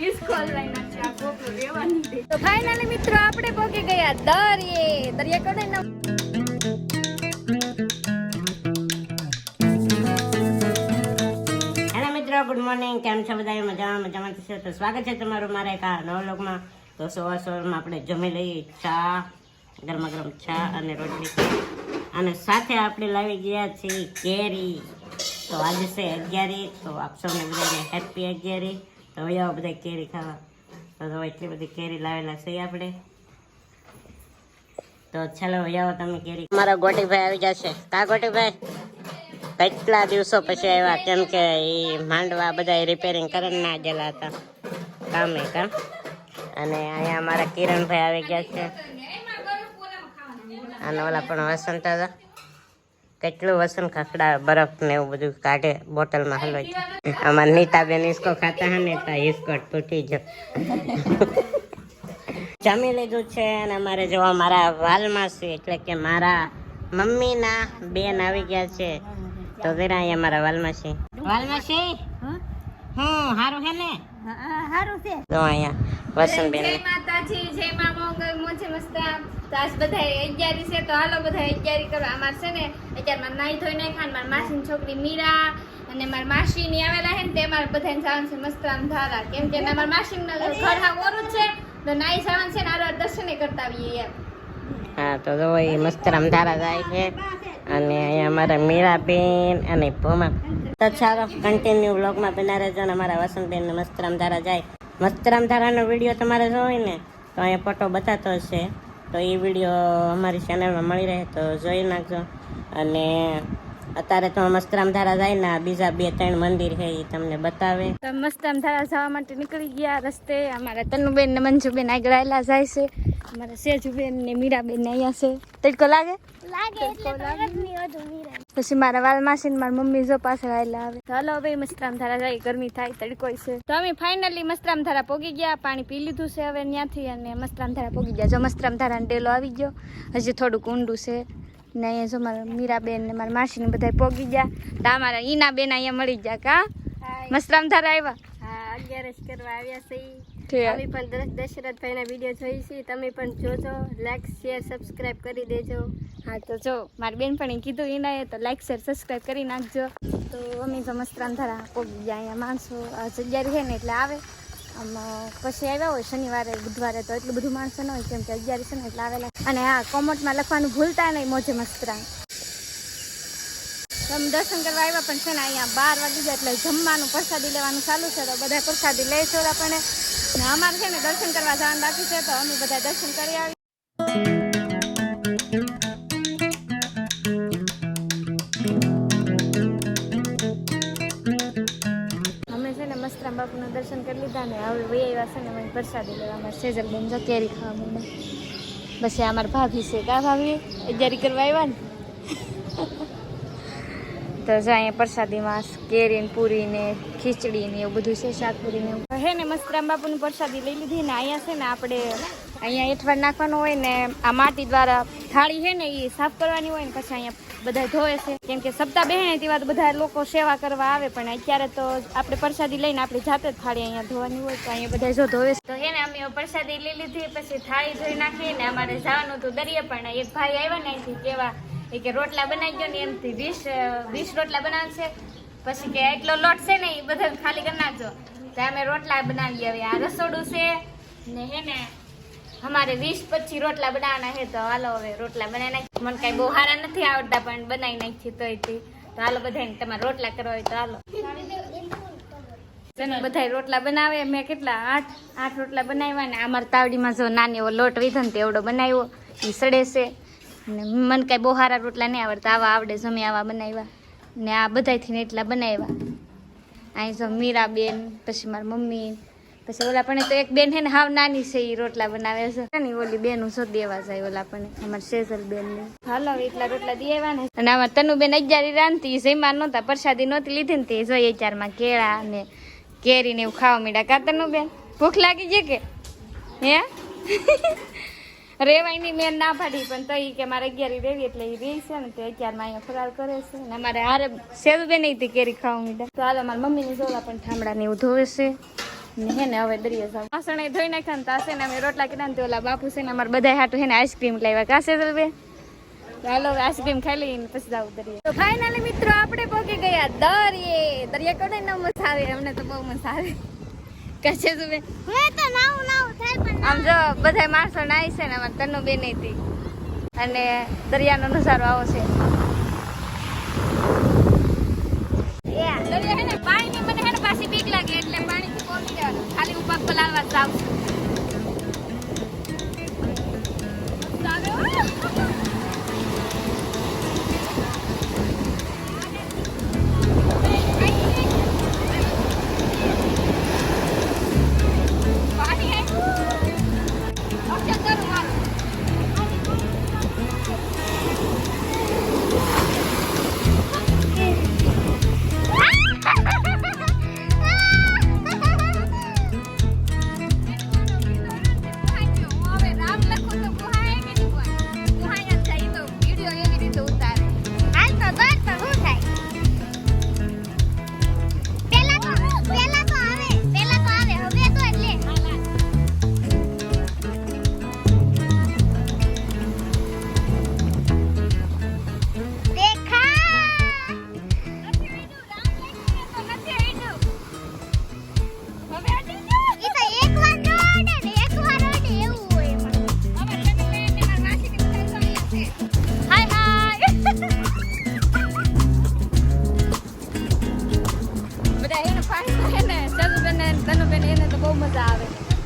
તો મિત્રો good morning કેમ છો બધા મજામાં મજામાં થશે તો સ્વાગત છે તમારું મારા એક આ નવા તો સવાર સવારમાં આપણે જમી લઈએ ચા ગરમા ગરમ ચા અને રોટલી. અને સાથે આપણે લાવી ગયા છીએ કેરી. તો આજે છે અગિયારી. તો આપ સૌને બધાને હેપી અગિયારી. હવે આવો બધા કેરી ખાવા. તો એટલી બધી કેરી લાવેલા છે આપણે. તો ચાલો હવે આવો તમે કેરી. મારા ગોટીભાઈ આવી જશે કા ગોટીભાઈ? કેટલા દિવસો પછી આવ્યા? કેમ કે એ માંડવા બધા રિપેરિંગ કરીને ના ગયેલા હતા. કામે કામ અને અહીંયા અમારા કિરણભાઈ આવી ગયા છે. અને ઓલા પણ વસંત હતા કેટલું વસન ખાખડા બરફ ને એવું બધું કાઢે બોટલમાં હલવાય છે અમારા નીતાબેન ઇસકો ખાતા હે ને તા ઈસકો તૂટી જ જમી લીધું છે અને અમારે જો મારા વાલમાં છે એટલે કે મારા મમ્મીના બેન આવી ગયા છે. તો જરા અહીંયા મારા વાલમાસી વાલમાસી હું. હારું હે ને? સારું છે. તો અહીંયા વસંતબેન. જય માતાજી જય મા મોગલ મોજે મસ્તા. તો આજ બધા અગિયારી છે તો હાલો બધા અગિયારી કરવા. અમાર છે ને અત્યારે મારે નાઈ ધોઈ નાખા ને મારી માસીની છોકરી મીરા અને મારા માસી ની આવેલા છે ને તે મારે બધાને જવાનું છે મસ્તરામ ધારા. કેમ કે મારા માસી ઘર હા ઓરું જ છે તો નાઈ જવાનું છે ને આરો દર્શને કરતા આવીએ એમ. હા તો જો મસ્ત રમધારા જાય છે. અને અહીંયા અમારા મીરાબેન અને ભૂમા. તો ચાલો કન્ટિન્યુ બ્લોગમાં બના રહેજો અને અમારા વસંતબેન મસ્તરામ ધારા જાય. મસ્તરામ ધારાનો વીડિયો તમારે હોય ને, તો અહીંયા ફોટો બતાતો હશે. તો એ વીડિયો અમારી ચેનલમાં મળી રહે તો જોઈ નાખજો. અને અત્યારે તો મસ્તરામ ધારા જાય ને બીજા બે ત્રણ મંદિર છે એ તમને બતાવે. તો મસ્તરામ ધારા જવા માટે નીકળી ગયા રસ્તે. અમારા તનુબેન ને મંજુબેન આગળ આવેલા જાય છે. અમારા સેજુબેન ને મીરાબેન અહીંયા છે. તડકો લાગે? પછી મારા વાલ માસી મારા મમ્મી જો પાછળ આવેલા આવે. ચાલો હવે મસ્તરામ ધારા જાય ગરમી થાય તડકો છે. તો અમે ફાઇનલી મસ્તરામ ધારા પોગી ગયા પાણી પી લીધું છે હવે ત્યાંથી અને મસ્તરામ ધારા પોગી ગયા. જો મસ્તરામ ધારા ડેલો આવી ગયો. હજી થોડુંક ઊંડું છે. ને અહીંયા જો મારા મીરાબેન ને મારા માસી ને બધા પોગી ગયા. તો અમારા ઈના બેન અહીંયા મળી ગયા કા? મસ્તરામ ધારા આવ્યા? હા અગિયારસ કરવા આવ્યા છે. અમે પણ દશરથભાઈના વીડિયો જોઈ છે. તમે પણ જોજો. લાઈક શેર સબસ્ક્રાઇબ કરી દેજો. હા તો જો મારી બેનપણી કીધું એના તો લાઈક શેર સબસ્ક્રાઈબ કરી નાખજો. તો અમે તો મસ્ત રાંધારા પોગી ગયા અહીંયા માણસો. જગ્યા છે ને એટલે આવે. આમ પછી આવ્યા હોય શનિવારે બુધવારે તો એટલું બધું માણસો ન હોય કેમ કે અગિયાર છે ને એટલે આવેલા. અને હા કોમેન્ટમાં લખવાનું ભૂલતા નહીં મોજે મસ્તરામ તમે દર્શન કરવા આવ્યા, પણ છે ને અહીંયા બાર વાગી જાય એટલે જમવાનું, પ્રસાદી લેવાનું ચાલુ છે, તો બધા પ્રસાદી લઈશું આપણે. ને અમારે છે ને દર્શન કરવા જવાનું બાકી છે, તો અમે બધા દર્શન કરી આવી. અમે છે બાપુના દર્શન કરી લીધા ને હવે વહી આવ્યા છે ને અમે પ્રસાદી લેવા. અમારે સેજલ બેન જો કેરી ખાવા મને બસ અમારા ભાભી છે, કા ભાભી? અગિયારી કરવા આવ્યા ને? તો જો અહીંયા પ્રસાદીમાં કેરી ને પૂરી ને ખીચડી ને એવું બધું છે શાકપુરી ને હે ને મસ્તરામ બાપુની પ્રસાદી લઈ લીધી ને અહીંયા છે ને આપણે અહીંયા એઠવાડ નાખવાનું હોય ને, આ માટી દ્વારા થાળી છે ને એ સાફ કરવાની હોય ને, પછી અહીંયા બધા ધોવે છે. કેમ કે સપ્તાહ બેહે તેવા બધા લોકો સેવા કરવા આવે, પણ અત્યારે તો આપણે પ્રસાદી લઈને આપણે જાતે જ થાળી અહીંયા ધોવાની હોય, તો અહીંયા બધા જો ધોવે તો હે ને, અમે પ્રસાદી લઈ લીધી, પછી થાળી ધોઈ નાખી ને અમારે જવાનું હતું દરિયા પણ એક ભાઈ આવ્યા ને અહીંથી કેવા એ કે રોટલા બનાવી ગયો ને એમથી વીસ વીસ રોટલા બનાવશે. પછી કે એટલો લોટ છે ને એ બધા ખાલી કરી નાખજો. તો અમે રોટલા બનાવી હવે. આ રસોડું છે ને હે ને, અમારે વીસ પચીસ રોટલા બનાવવાના છે. તો હાલો હવે રોટલા બનાવી નાખી મને કાંઈ બહુ સારા નથી આવડતા, પણ બનાવી નાખી તે. તો હાલો બધાને તમારે રોટલા કરવા હોય તો હાલો. બધા રોટલા બનાવે. મેં કેટલા? આઠ આઠ રોટલા બનાવ્યા ને. અમારા તાવડીમાં જો નાની એવો લોટ વીધો ને તેવડો બનાવ્યો. એ સડે છે. ને મને કાંઈ બહુ સારા રોટલા નહીં આવડતા. આવા આવડે જમે આવા બનાવ્યા. ને આ બધાથી ને એટલા બનાવ્યા. અહીં જો મીરાબેન, પછી મારી મમ્મી, પછી ઓલા પણ તો એક બેન છે ને, હાવ નાની છે એ રોટલા બનાવે છે. ને ઓલી બેન જો દેવા જાય ઓલા પણ અમારે સેજલ બેન ને. હાલો એટલા રોટલા દેવા ને. અને આમાં તનુ બેન અગિયારી રાંધતી જઈમાં નહોતા, પ્રસાદી નહોતી લીધી ને તે જોઈએ ચારમાં કેળા ને કેરી ને એવું ખાવા મીડા કા તનુ બેન ભૂખ લાગી છે કે? હે? રેવાયની મેં ના પાડી, પણ તો કે મારે અગિયારી રેવી એટલે એ રહી છે ને તે અત્યારમાં અહીંયા ફરાર કરે છે. ને અમારે હારે સેવ બેન તે કેરી ખાવા મીડા. તો હાલો મારા મમ્મીની જોવા પણ ઠામડા ને એવું ધોવે છે. હવે દરિયા જાવ. વાસણે ધોઈ નાખ્યા ને તાસે ને અમે રોટલા કીધા ને ઓલા બાપુ છે ને અમારે બધા હાટું હે ને આઈસ્ક્રીમ લાવ્યા. કાસે ચલવે ચાલો આઈસ્ક્રીમ ખાઈ લઈને પછી જાવ દરિયા તો ફાઇનલી મિત્રો, આપણે પહોંચી ગયા દરિયે. દરિયા કોને ન મજા આવે? અમને તો બહુ મજા આવે. કાશે સુબે હું તો નાવું નાવું થાય પણ આમ જો બધા માણસો નાય છે ને અમારે તનુ બેન હતી અને દરિયાનો નજારો આવો છે. પાણીની મને હે ને પાછી બીક લાગે એટલે પાણીથી કોમી જવાનું ખાલી ઉપર પલાળવા જ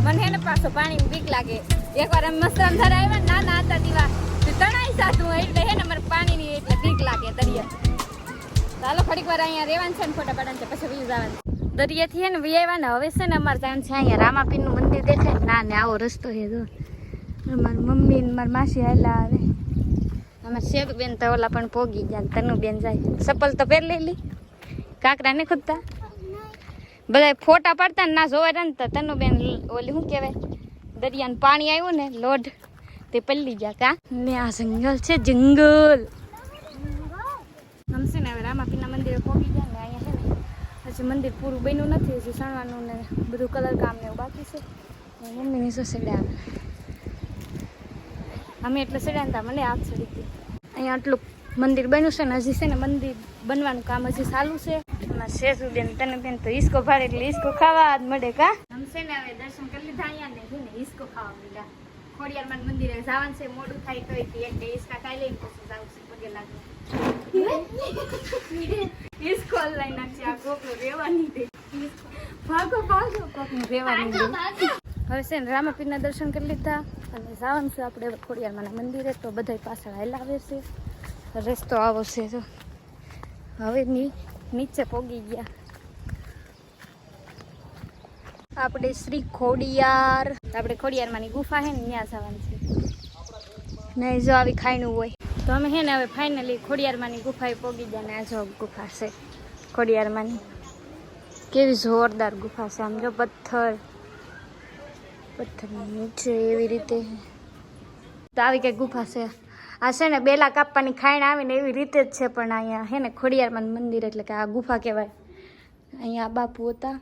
મને એને પાછો પાણી બીક લાગે. એકવાર આમ મસ્ત અંધાર આવ્યા ને ના હતા દીવા તણાઈ સાતું એટલે હે ને મને પાણીની એટલે બીક લાગે દરિયા. ચાલો થોડીક વાર અહીંયા રહેવાનું છે ને ફોટા પાડવાનું છે, પછી વી જવાનું દરિયાથી હે ને વી આવ્યા ને, હવે છે ને અમારે ત્યાં છે અહીંયા રામાપીરનું મંદિર દેખાય ને, ના આવો રસ્તો હે જો. મારી મમ્મી ને મારી માસી હાલા આવે. અમારે શેતુબેન તો ઓલા પણ પોગી ગયા તનુબેન જાય. ચપ્પલ તો પહેર લેલી કાકરા ને ખુદતા. બધા ફોટા પાડતા ને ના જોવા ને તો તનુબેન ઓલી શું કહેવાય? દરિયાનું પાણી આવ્યું ને, લોઢ. તે પલ્લી ગયા કા? ને આ જંગલ છે જંગલ. છે ને હવે રામાપીના મંદિરે પહોંચી ગયા ને અહીંયા છે ને, હજી મંદિર પૂરું બન્યું નથી, હજી સણવાનું ને બધું કલર કામ ને એવું બાકી છે. ને મમ્મીની આવે અમે એટલે સડ્યા હતા મને આગ સડી અહીંયા આટલું મંદિર બન્યું છે ને, હજી છે ને મંદિર બનવાનું કામ હજી ચાલુ છે. શેષુબેન તને બેન તો ઈસકો ભાડે એટલે ઈસકો ખાવા જ મળે કા? છે ને હવે દર્શન કરી લીધા અહીંયા ને છે ને ઈસકો ખાવા મળ્યા. ખોડિયારમાં મંદિરે જવાનું છે મોડું થાય તો એટલે ઈસકા ખાઈ લઈને પછી જાવ છે પગે લાગે. ઈસકો લઈ નાખશે આ કોકનું રહેવાની દે ભાગો ભાગો કોકનું રહેવાની દે હવે છે ને રામાપીરના દર્શન કરી લીધા અને જવાનું છે આપણે ખોડિયારમાંના મંદિરે તો બધા પાછળ હાલ આવે છે. રસ્તો આવો છે તો હવે ની નીચે પોગી ગયા. આપણે શ્રી ખોડિયાર. આપણે ખોડિયારમાંની ગુફા છે ને, ત્યાં જવાનું છે. નહીં, જો આવી ખાઈનું હોય. તો અમે હે ને હવે ફાઇનલી ખોડિયારમાંની ગુફાએ પોગી ગયા ને આ જો ગુફા છે, ખોડિયારમાંની. કેવી જોરદાર ગુફા છે આમ જો પથ્થર. પથ્થરની નીચે એવી રીતે. તો આવી કઈ ગુફા છે. આ છે ને બેલા કાપવાની ખાઈણ આવે ને એવી રીતે જ છે પણ અહીંયા હે ને ખોડિયારમાં મંદિર એટલે કે આ ગુફા કહેવાય. અહીંયા બાપુ હતા.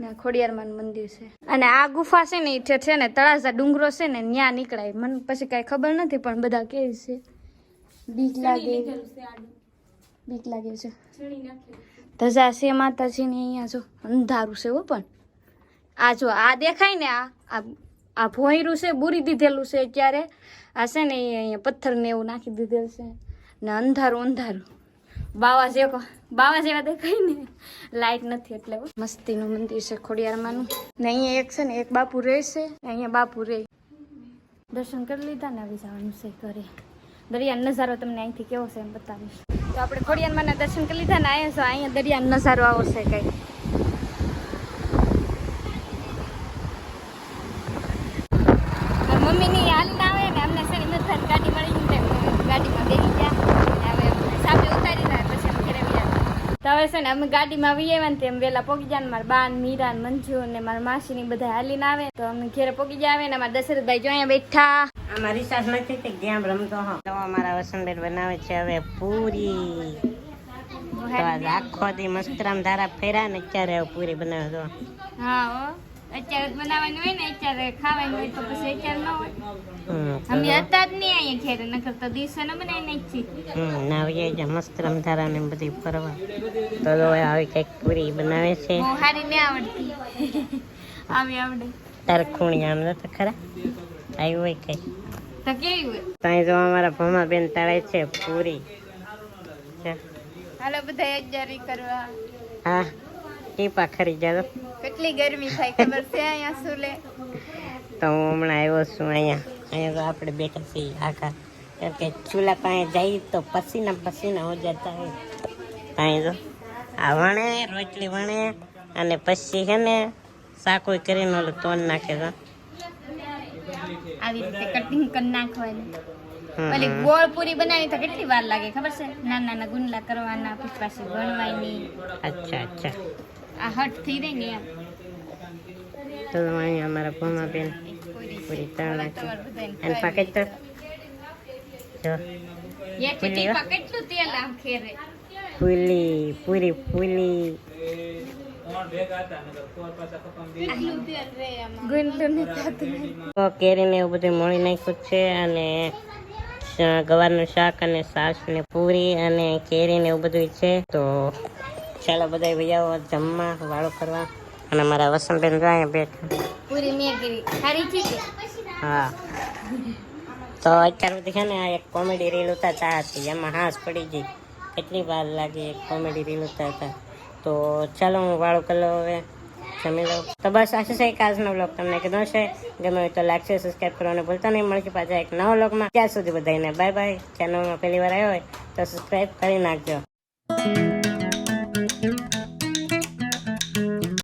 ને ખોડિયારમાં મંદિર છે. અને આ ગુફા છે ને એ છે ને તળાજા ડુંગરો છે ને ત્યાં નીકળાય. મને પછી કાંઈ ખબર નથી પણ બધા કહે છે. બીક લાગે. બીક લાગે છે. ધજા છે માતાજીની અહીંયા જો. અંધારું છે હો પણ. આ જો આ દેખાય ને આ આ- આ ભોંયરું છે, બુરી દીધેલું છે ક્યારે આ છે ને અહીંયા પથ્થર ને એવું નાખી દીધેલું છે. ને અંધારું અંધારું. બાવા જેવો, બાવા જેવા દેખાય ને. લાઇટ નથી એટલે. મસ્તીનું મંદિર છે ખોડિયારમાંનું. ને અહીંયા એક છે ને, એક બાપુ રહે છે. અહીંયા બાપુ રહે. દર્શન કરી લીધા ને આવી જવાનું છે ઘરે. દરિયાનો નજારો તમને અહીંથી કેવો છે એમ બતાવીશ. તો આપણે ખોડિયારમાંના દર્શન કરી લીધા ને અહીંયા અહીંયા દરિયાનો નજારો આવો છે કંઈ મમ્મીની હાલ ના આવે ને અમને છે ને મથાર ગાડી મળી ને ગાડીમાં બેસી ગયા અને હવે સામે ઉતારી રહ્યા પછી અમે ઘરે વ્યા તો હવે છે ને અમે ગાડીમાં વી આવ્યા ને તેમ વહેલા પોગી જાય ને મારા બાન મીરા ને મંજુ ને મારા માસી ની બધા હાલીને આવે તો અમે ઘરે પોગી જાય આવે ને અમારા દશરથભાઈ જો અહીંયા બેઠા. અમારી સાસ નથી કે ગેમ રમતો હો. તો અમારા વસંતબેન બનાવે છે હવે પૂરી. આખો દી મસ્તરામ ધારા ફેર્યા ને અત્યારે પૂરી બનાવે તો. હા અત્યારે બનાવવાનું હોય ને અત્યારે ખાવાનું હોય તો પછી અત્યારે ન હોય. અમે હતા જ નહીં અહીંયા ઘેરે નકર તો દિવસે ન બનાવી નાખી હમ ના આવીએ જ મસ્ત રમધારા ને બધી ફરવા. તો હવે આવી કંઈક પૂરી બનાવે છે. બહુ હારી ને આવડતી. આવી આવડે. તાર ખૂણી આમ નથી ખરા? આવ્યું હોય કઈ? તો કેવી હોય? ત્યાં જો અમારા ભમા બેન તળે છે પૂરી. હાલો બધા અજારી કરવા. હા ટીપા ખરી જાજો. કેટલી ગરમી થાય ખબર છે અહીંયા શું લે? તો હું હમણાં આવ્યો છું અહીંયા. અહીંયા તો આપણે બેઠા છીએ આખા. કેમ કે ચૂલા પાસે જઈએ તો પસીના પસીના હો જતા હોય. અહીં જો આ વણે રોટલી વણે અને પછી છે ને સાકોઈ કરીને ઓલું તોન નાખે તો આવી રીતે કટિંગ કરી નાખવાની. ઓલી ગોળ પૂરી બનાવી તો કેટલી વાર લાગે ખબર છે? નાના નાના ગુંદલા કરવાના પછી પાછી વણવાની અચ્છા અચ્છા. આ હટ થઈ રહી ને એમ તો અહીંયા અમારા ભમા બેન પૂરી પૂરી નાખી અને પાકેટ તો પૂરી થતું તો કેરીને એવું બધું મળી નાખ્યું છે અને ગવારનું શાક અને સાસ ને પૂરી અને કેરી ને એવું બધું છે તો ચાલો બધા ભૈયાઓ જમવા વાળો કરવા અને મારા વસંતબેન જો અહીંયા બેઠા. પૂરી છે હા. તો અત્યાર સુધી છે ને આ એક કોમેડી રીલ ઉતારતા હતી. એમાં હાસ પડી ગઈ. કેટલી વાર લાગી એક કોમેડી રીલ ઉતારતા તો ચાલો હું વાળું કલો હવે. જમી લઉં. તો બસ આ છે એક આજનો બ્લોગ તમને કીધો છે? ગમે હોય તો લાગશે સબસ્ક્રાઈબ કરવાનું ભૂલતા નહીં. મળશે પાછા એક નવો બ્લોગમાં ત્યાં સુધી બધાને બાય બાય ચેનલમાં પહેલી વાર આવ્યો હોય તો સબસ્ક્રાઈબ કરી નાખજો.